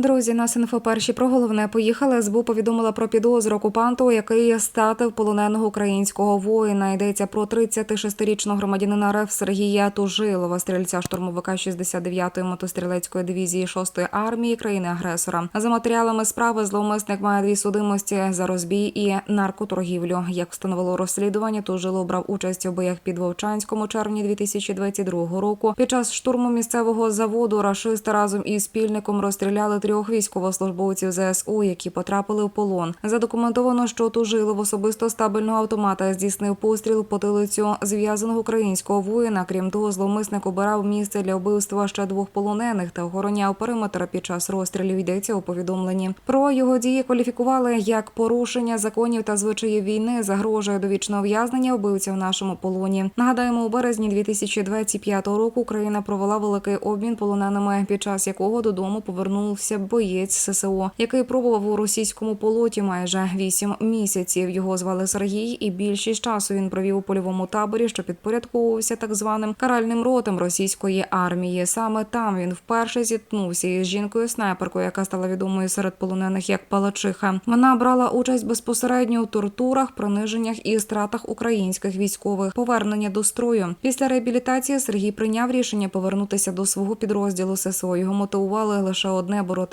Друзі, нас інфо перші про головне поїхали. СБУ повідомила про підозру окупанту, який статив полоненого українського воїна. Йдеться про 36-річного громадянина РФ Сергія Тужилова, стрільця штурмовика 69-ї мотострілецької дивізії 6-ї армії країни-агресора. За матеріалами справи зловмисник має дві судимості за розбій і наркоторгівлю. Як встановило розслідування, Тужилов брав участь у боях під Вовчанському червні 2022 року. Під час штурму місцевого заводу рашисти разом із спільником розстріляли трьох військовослужбовців ЗСУ, які потрапили в полон. Задокументовано, що Тужилов особисто з табельного автомата здійснив постріл в потилицю зв'язаного українського воїна. Крім того, зловмисник обирав місце для вбивства ще двох полонених та охороняв периметр під час розстрілів. Йдеться у повідомленні. Про його дії кваліфікували як порушення законів та звичаїв війни. Загрожує довічного ув'язнення вбивця в нашому полоні. Нагадаємо, у березні 2025 року Україна провела великий обмін полоненими, під час якого додому повернувся боєць ССО, який пробував у російському полоті майже 8 місяців. Його звали Сергій, і більшість часу він провів у польовому таборі, що підпорядковувався так званим каральним ротом російської армії. Саме там він вперше зіткнувся із жінкою снайперкою, яка стала відомою серед полонених як Палачиха. Вона брала участь безпосередньо у тортурах, приниженнях і стратах українських військових. Повернення до строю після реабілітації Сергій прийняв рішення повернутися до свого підрозділу ССО. Його мотивували лише одне боротися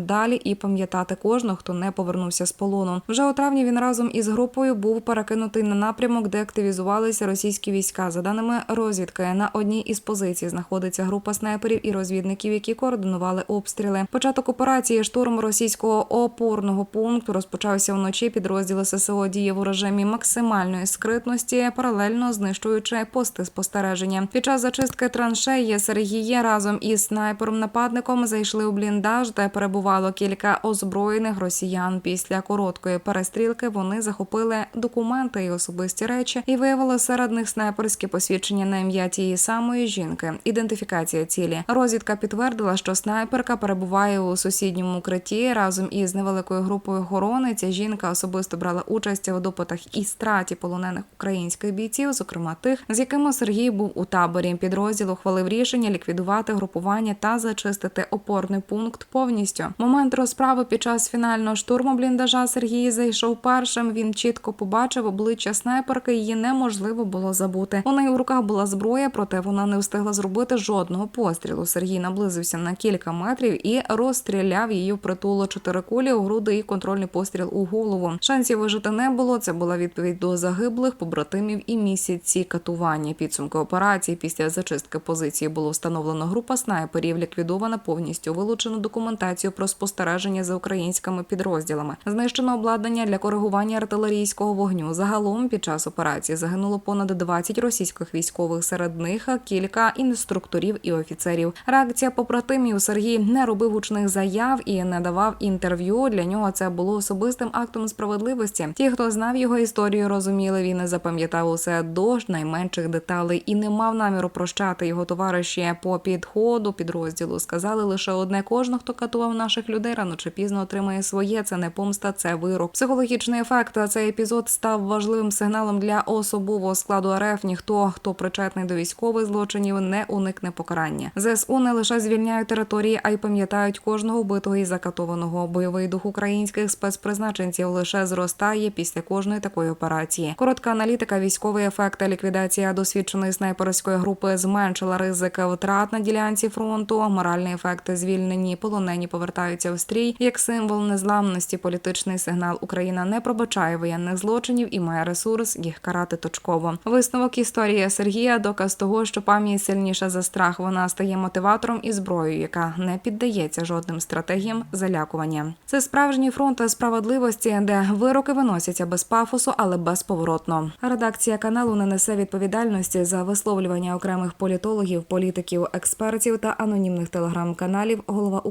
далі і пам'ятати кожного, хто не повернувся з полону. Вже у травні він разом із групою був перекинутий на напрямок, де активізувалися російські війська. За даними розвідки, на одній із позицій знаходиться група снайперів і розвідників, які координували обстріли. Початок операції штурм російського опорного пункту розпочався вночі. Підрозділи ССО діяв у режимі максимальної скритності, паралельно знищуючи пости спостереження. Під час зачистки траншеї Сергіє разом із снайпером-нападником зайшли у бліндаж, де перебувало кілька озброєних росіян. Після короткої перестрілки вони захопили документи і особисті речі і виявили серед них снайперські посвідчення на ім'я тієї самої жінки. Ідентифікація цілі. Розвідка підтвердила, що снайперка перебуває у сусідньому укритті разом із невеликою групою охорони. Ця жінка особисто брала участь у допитах і страті полонених українських бійців, зокрема тих, з якими Сергій був у таборі. Підрозділ ухвалив рішення ліквідувати групування та зачистити опорний пункт повністю. Момент розправи під час фінального штурму бліндажа Сергій зайшов першим. Він чітко побачив обличчя снайперки. Її неможливо було забути. У неї у руках була зброя, проте вона не встигла зробити жодного пострілу. Сергій наблизився на кілька метрів і розстріляв її в притулу чотири кулі у груди і контрольний постріл у голову. Шансів вижити не було. Це була відповідь до загиблих побратимів і місяці катування. Підсумки операції після зачистки позиції було встановлено група снайперів, ліквідована повністю вилучено документацію про спостереження за українськими підрозділами. Знищено обладнання для коригування артилерійського вогню. Загалом під час операції загинуло понад 20 російських військових. Серед них кілька інструкторів і офіцерів. Реакція побратимів Сергій не робив гучних заяв і не давав інтерв'ю. Для нього це було особистим актом справедливості. Ті, хто знав його історію, розуміли, він не запам'ятав усе до найменших деталей і не мав наміру прощати його товариші по підходу підрозділу. Сказали лише одне: кожен, хто катував наших людей, рано чи пізно отримає своє. Це не помста, це вирок. Психологічний ефект. Цей епізод став важливим сигналом для особового складу РФ. Ніхто, хто причетний до військових злочинів, не уникне покарання. ЗСУ не лише звільняють території, а й пам'ятають кожного вбитого і закатованого. Бойовий дух українських спецпризначенців лише зростає після кожної такої операції. Коротка аналітика, військовий ефект та ліквідація досвідченої снайперської групи зменшила ризик втрат на ділянці фронту. Моральний ефект звільнені полонені повертаються в стрій як символ незламності. Політичний сигнал Україна не пробачає воєнних злочинів і має ресурс їх карати точково. Висновок історії Сергія доказ того, що пам'ять сильніша за страх. Вона стає мотиватором і зброєю, яка не піддається жодним стратегіям залякування. Це справжній фронт справедливості, де вироки виносяться без пафосу, але безповоротно. Редакція каналу не несе відповідальності за висловлювання окремих політологів, політиків, експертів та анонімних телеграм-каналів. Голова у